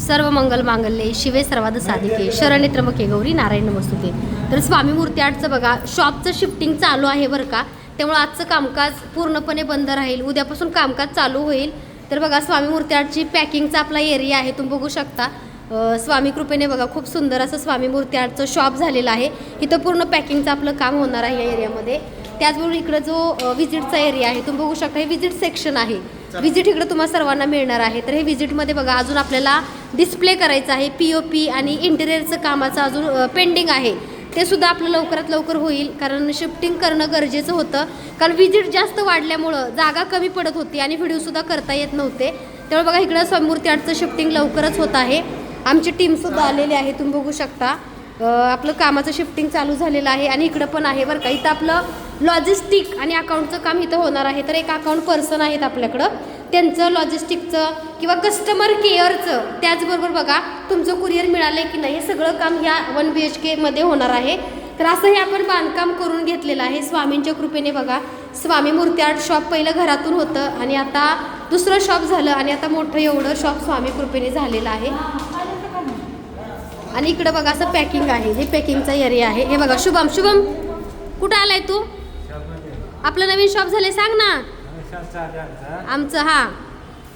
सर्व मंगल मांगल्ये शिवे सर्वाद साधिके. शरण त्र्यंबके गौरी नारायण नमस्तुते. तर स्वामी मूर्ती आर्टचं बघा शॉपचं शिफ्टिंग चालू आहे बरं का? त्यामुळं आजचं कामकाज पूर्णपणे बंद राहील. उद्यापासून कामकाज चालू होईल. तर बघा स्वामी मूर्ती आर्टची पॅकिंगचा आपला एरिया आहे तुम्ही बघू शकता. स्वामी कृपेने बघा खूप सुंदर असं स्वामी मूर्ती आर्टचं शॉप झालेलं आहे. इथं पूर्ण पॅकिंगचं आपलं काम होणार आहे या एरियामध्ये त्याचबरोबर इकडं जो विजिटचा एरिया आहे तुम्ही बघू शकता हे विजिट सेक्शन आहे. विजिट इकडं तुम्हाला सर्वांना मिळणार आहे. तर हे व्हिजिटमध्ये बघा अजून आपल्याला डिस्प्ले करायचं आहे. पी ओ पी आणि इंटेरियरचं कामाचं अजून पेंडिंग आहे. ते सुद्धा आपलं लवकरात लवकर होईल कारण शिफ्टिंग करणं गरजेचं होतं. कारण विजिट जास्त वाढल्यामुळं जागा कमी पडत होती आणि व्हिडिओसुद्धा करता येत नव्हते. त्यामुळे बघा इकडं स्वयंमूर्ती आर्टचं शिफ्टिंग लवकरच होत आहे. आमची टीमसुद्धा आलेली आहे तुम्ही बघू शकता. आपलं कामाचं शिफ्टिंग चालू झालेलं आहे आणि इकडं पण आहे बरं का. इथं आपलं लॉजिस्टिक आणि अकाउंटचं काम इथं होणार आहे. तर एक अकाउंट पर्सन आहेत आपल्याकडं. त्यांचं लॉजिस्टिकचं किंवा कस्टमर केअरचं त्याचबरोबर बघा तुमचं कुरिअर मिळालं की नाही हे सगळं काम ह्या वन बी एच केमध्ये होणार आहे. तर असं हे आपण बांधकाम करून घेतलेलं आहे. स्वामींच्या कृपेने बघा स्वामी मूर्ती आर्ट शॉप पहिलं घरातून होतं आणि आता दुसरं शॉप झालं आणि आता मोठं एवढं शॉप स्वामी कृपेने झालेलं आहे. आणि इकडं बघा असं पॅकिंग आहे हे पॅकिंगचा एरिया आहे. हे बघा शुभम शुभम कुठं आलाय तू? आपलं नवीन शॉप झालंय सांग ना. आमचं हा.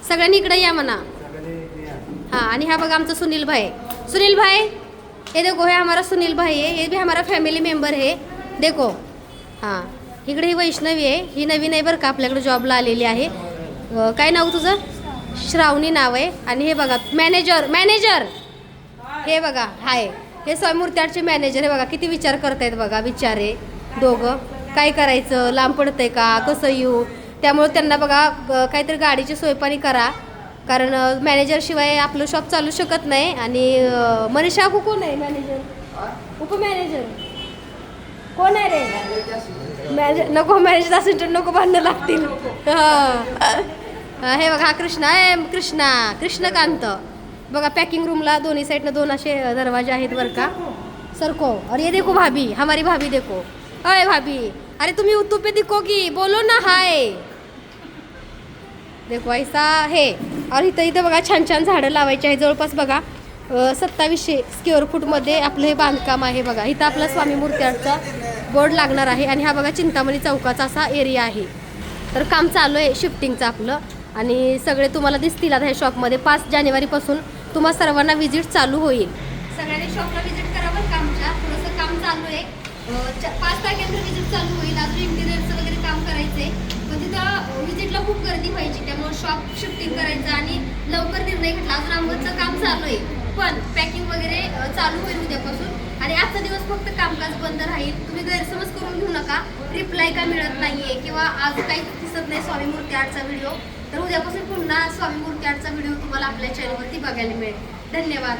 सगळ्यांनी इकडे या म्हणा. हा आणि हा बघा आमचा सुनील भाई. सुनील भाई हे देखो हे हमारा सुनील भाई है ये भी हमारा फॅमिली मेंबर है देखो. हां. इकडे ही वैष्णवी आहे. ही नवीन आहे बरं का आपल्याकडे जॉबला आलेली आहे. काय नाव तुझं? श्रावणी नाव आहे. आणि हे बघा मॅनेजर मॅनेजर हे बघा हाय. हे स्वयंमूर्ती आर्टचे मॅनेजर हे बघा. किती विचार करतायत बघा विचारे दोघं. काय करायचं? लांब पडतंय का? कसं येऊ? त्यामुळे त्यांना बघा काहीतरी गाडीची सोयपाणी करा. कारण मॅनेजर शिवाय आपलं शॉप चालू शकत नाही. आणि मनीषा काकू कोण आहे मॅनेजर उपमॅनेजर कोण आहे रे? मॅनेजर नको मॅनेजर असेल तर नको भांडणं लागतील. हा. हे बघा हा कृष्णा. आहे कृष्णा. कृष्णकांत. बघा पॅकिंग रूमला दोन्ही साईडनं दोन असे दरवाजे आहेत बरं का? सरको. और ये देखो भाभी हमारी भाभी देखो. अय भाभी अरे तुम्ही उतू पे दिखो की बोलो ना हाय. देखो ऐसा हे. और इथं इथं बघा छान छान झाडं लावायची आहे जवळपास बघा सत्तावीसशे स्क्वेअर फूटमध्ये आपलं हे बांधकाम आहे बघा. इथं आपला स्वामी मूर्त्यांचा बोर्ड लागणार आहे आणि हा बघा चिंतामणी चौकाचा असा एरिया आहे. तर काम चालू आहे शिफ्टिंगचं आपलं. आणि सगळे तुम्हाला दिसतील आता ह्या शॉपमध्ये पाच जानेवारीपासून तुम्हा सर्वांना व्हिजिट चालू होईल. सगळ्यांनी शॉपला व्हिजिट करावं बरं का आमच्या. थोडंसं काम चालू आहे. पाच तारखेनंतर व्हिजिट चालू होईल. अजून इंटिरियरचं वगैरे काम करायचं आहे पण तिथं व्हिजिटला खूप गर्दी व्हायची. त्यामुळे शॉप शिफ्टिंग करायचं आणि लवकर निर्णय घेतला. अजून आंबोचं काम चालू आहे. पण पॅकिंग वगैरे चालू होईल उद्यापासून. आणि आजचा दिवस फक्त कामकाज बंद राहील. तुम्ही गैरसमज करून घेऊ नका. रिप्लाय का मिळत नाहीये. किंवा आज काही दिसत नाही. स्वामी मूर्ती आर्टचा व्हिडिओ तर उद्यापासून पुन्हा स्वामी मूर्ती आर्टचा व्हिडिओ तुम्हाला आपल्या चॅनलवरती बघायला मिळेल. धन्यवाद.